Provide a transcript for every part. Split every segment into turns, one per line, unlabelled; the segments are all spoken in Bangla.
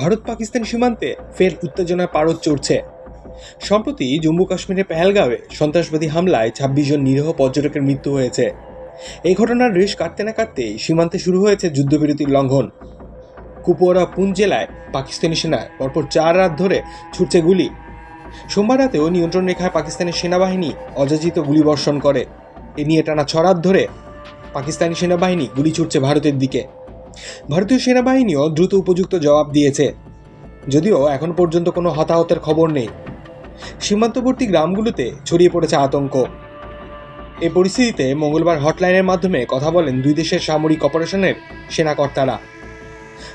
ভারত পাকিস্তান সীমান্তে ফের উত্তেজনার পারদ চড়ছে। সম্প্রতি জম্মু কাশ্মীরের পেহেলগাঁওয়ে সন্ত্রাসবাদী হামলায় ছাব্বিশ জন নিরীহ পর্যটকের মৃত্যু হয়েছে। এই ঘটনার রেশ কাটতে না কাটতেই সীমান্তে শুরু হয়েছে যুদ্ধবিরতির লঙ্ঘন। কুপওয়ারা পুঞ্চ জেলায় পাকিস্তানি সেনায় পরপর চার রাত ধরে ছুটছে গুলি। সোমবার রাতেও নিয়ন্ত্রণ রেখায় পাকিস্তানি সেনাবাহিনী অযাচিত গুলিবর্ষণ করে। এ নিয়ে টানা ছ রাত ধরে পাকিস্তানি সেনাবাহিনী গুলি ছুটছে ভারতের দিকে। ভারতীয় সেনাবাহিনীও দ্রুত উপযুক্ত জবাব দিয়েছে। যদিও এখন পর্যন্ত কোনো হতাহতের খবর নেই। সীমান্তবর্তী গ্রামগুলোতে ছড়িয়ে পড়েছে আতঙ্ক। এ পরিস্থিতিতে মঙ্গলবার হটলাইনের মাধ্যমে কথা বলেন দুই দেশের সামরিক অপারেশনের সেনাকর্তারা।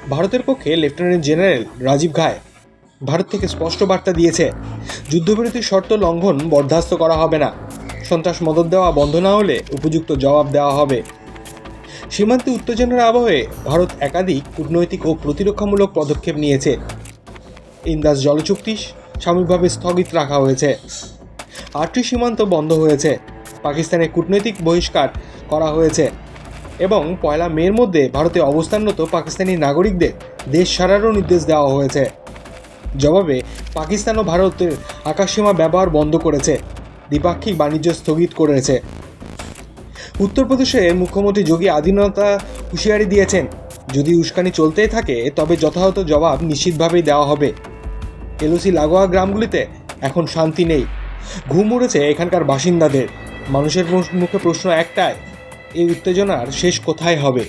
ভারতের পক্ষে লেফটেন্যান্ট জেনারেল রাজীব ঘায় ভারত থেকে স্পষ্ট বার্তা দিয়েছে যুদ্ধবিরতির শর্ত লঙ্ঘন বরদাস্ত করা হবে না। সন্ত্রাস মদত দেওয়া বন্ধ না হলে উপযুক্ত জবাব দেওয়া হবে। সীমান্তে উত্তেজনার আবহে ভারত একাধিক কূটনৈতিক ও প্রতিরক্ষামূলক পদক্ষেপ নিয়েছে। ইন্দাস জলচুক্তি সাময়িকভাবে স্থগিত রাখা হয়েছে। আটটি সীমান্ত বন্ধ হয়েছে। পাকিস্তানে কূটনৈতিক বহিষ্কার করা হয়েছে এবং পয়লা মের মধ্যে ভারতে অবস্থানরত পাকিস্তানি নাগরিকদের দেশ সারারও নির্দেশ দেওয়া হয়েছে। জবাবে পাকিস্তান ও ভারতের আকাশসীমা ব্যবহার বন্ধ করেছে। দ্বিপাক্ষিক বাণিজ্য স্থগিত করেছে। উত্তরপ্রদেশের মুখ্যমন্ত্রী যোগী আদিত্যনাথ হুঁশিয়ারি দিয়েছেন, যদি উস্কানি চলতেই থাকে, তবে যথাযথ জবাব নিশ্চিতভাবেই দেওয়া হবে। এলওসি লাগোয়া গ্রামগুলিতে এখন শান্তি নেই। ঘুম উড়েছে এখানকার বাসিন্দাদের। মানুষের মুখে প্রশ্ন একটাই, এই উত্তেজনার শেষ কোথায় হবে?